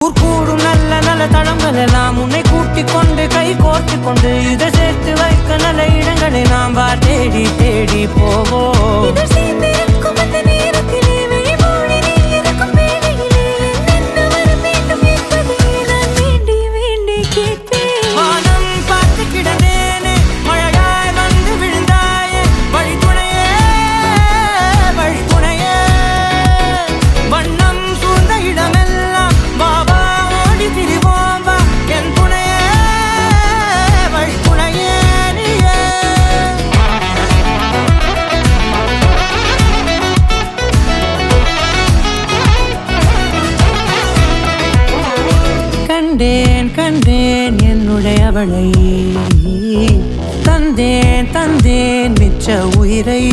கூடும் நல்ல நல்ல தளங்கள் எல்லாம் உன்னை கூட்டிக் கொண்டு கை கோர்த்து கொண்டு இதை சேர்த்து வைக்க நல்ல இடங்களை நாம் வா தேடி தேடி போவோம். கண்டேன் கண்டேன் என்னுடையவளை. தந்தேன் தந்தேன் மிச்ச உயிரை.